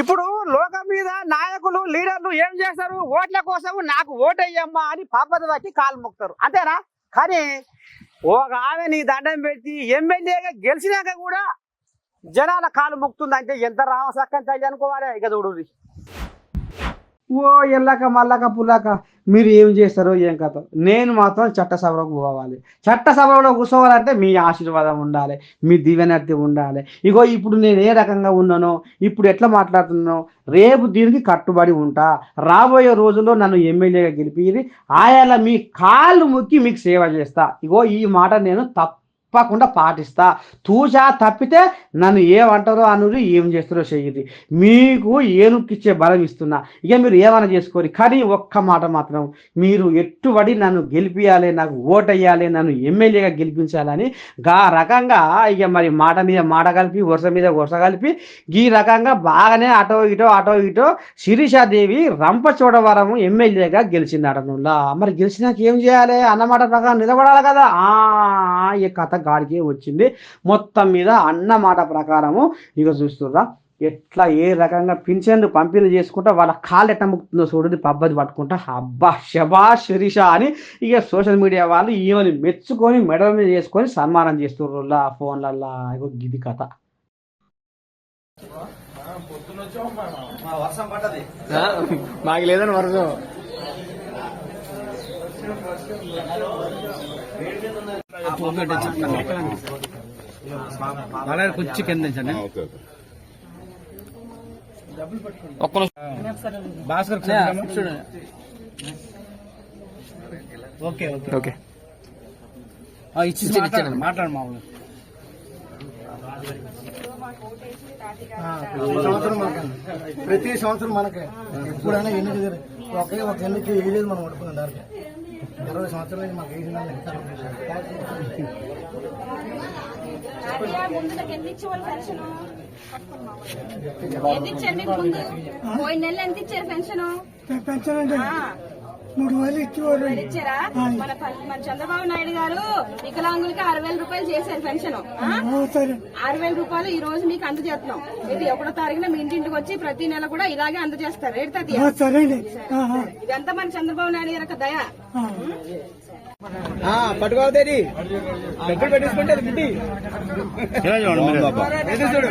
ఇప్పుడు లోకం మీద నాయకులు లీడర్లు ఏం చేస్తారు? ఓట్ల కోసం నాకు ఓటయ్యమ్మా అని పాపద వచ్చి కాలు మొక్కుతారు. అంతేనా? కానీ ఒక ఆమె నీ దండం పెట్టి ఎమ్మెల్యేగా గెలిచినాక కూడా జనాల కాలు మొక్కుతుంది అంటే ఎంత రామసక్కని తల్లి అనుకోవాలి ఇక చూడు. ఓ ఎల్లక మల్లక పుల్లక మీరు ఏం చేస్తారో ఏం కథ. నేను మాత్రం చట్టసభలోకి పోవాలి. చట్టసభలో కూర్చోవాలంటే మీ ఆశీర్వాదం ఉండాలి మీ దివ్యనర్తి ఉండాలి. ఇగో ఇప్పుడు నేను ఏ రకంగా ఉన్నానో ఇప్పుడు ఎట్లా మాట్లాడుతున్నానో రేపు దీనికి కట్టుబడి ఉంటా. రాబోయే రోజుల్లో నన్ను ఎమ్మెల్యేగా గెలిపి ఆయాల మీ కాళ్ళు ముక్కి మీకు సేవ చేస్తా. ఇగో ఈ మాట నేను తప్పకుండా పాటిస్తా. తూచా తప్పితే నన్ను ఏమంటారో అనురు ఏం చేస్తారో చెయ్యి మీకు ఏనుక్కిచ్చే బలం ఇస్తున్నా. ఇక మీరు ఏమైనా చేసుకోరు. కానీ ఒక్క మాట మాత్రం మీరు ఎట్టుబడి నన్ను గెలిపియాలి నాకు ఓటయ్యాలి నన్ను ఎమ్మెల్యేగా గెలిపించాలని గా రకంగా ఇక మరి మాట మీద మాట కలిపి వరుస మీద వరుస కలిపి ఈ రకంగా బాగానే అటో ఇటో అటో ఇటో శిరీషాదేవి రంపచోడవరం ఎమ్మెల్యేగా గెలిచింది అడనుల్లా మరి గెలిచినాక ఏం చేయాలి? అన్నమాట ప్రకారం నిలబడాలి కదా. ఆ ఈ కథ కాడికే వచ్చింది. మొత్తం మీద అన్నమాట ప్రకారము ఇక చూస్తుర్రా. ఎట్లా ఏ రకంగా పింఛన్లు పంపిణీ చేసుకుంటా వాళ్ళ కాళ్ళు ఎట్ట ముక్తుందో చూడండి పబ్బది పట్టుకుంటా. అబ్బా శబా శిరీష అని ఇక సోషల్ మీడియా వాళ్ళు ఈమెని మెచ్చుకొని మెడల మీద చేసుకొని సన్మానం చేస్తుర్రులా ఫోన్లల్లా. ఇగో గిది కథ. మాకు లేదని వరదు. అలాగే కుర్చీ కింద. ఒక్క. భాస్కర్ చూడండి. Okay okay. ఓకే. ఇచ్చి మాట్లాడు మాట్లాడు మామూలు సంవత్సరం మనకి ప్రతి సంవత్సరం మనకి ఎప్పుడైనా ఎన్నిక ఒకే ఒక ఎన్నిక వేయలేదు మనం ఓడిపోయిన దానికి. ఇరవై సంవత్సరాలు మాకు వేసిన అదే ముందుకు ఎన్ని ఇచ్చేవాళ్ళు పెన్షన్? ఎంత ఇచ్చారు మీకు ముందు? పోయిన నెల ఎంత ఇచ్చారు పెన్షన్? పెన్షన్ అండి మూడు వేలు ఇచ్చేవారు ఇచ్చారా? మన చంద్రబాబు నాయుడు గారు వికలాంగులకి ఆరు వేల రూపాయలు చేశారు పెన్షన్. సరే. ఆరు వేల రూపాయలు ఈ రోజు మీకు అందజేస్తున్నాం. ఇది ఒకటో తారీఖున మీ ఇంటింటికి వచ్చి ప్రతి నెల కూడా ఇలాగే అందజేస్తారు. రేటు ఇదంతా మన చంద్రబాబు నాయుడు గారి యొక్క దయ. డబ్బులు పెట్టేసుకుంటే చూడు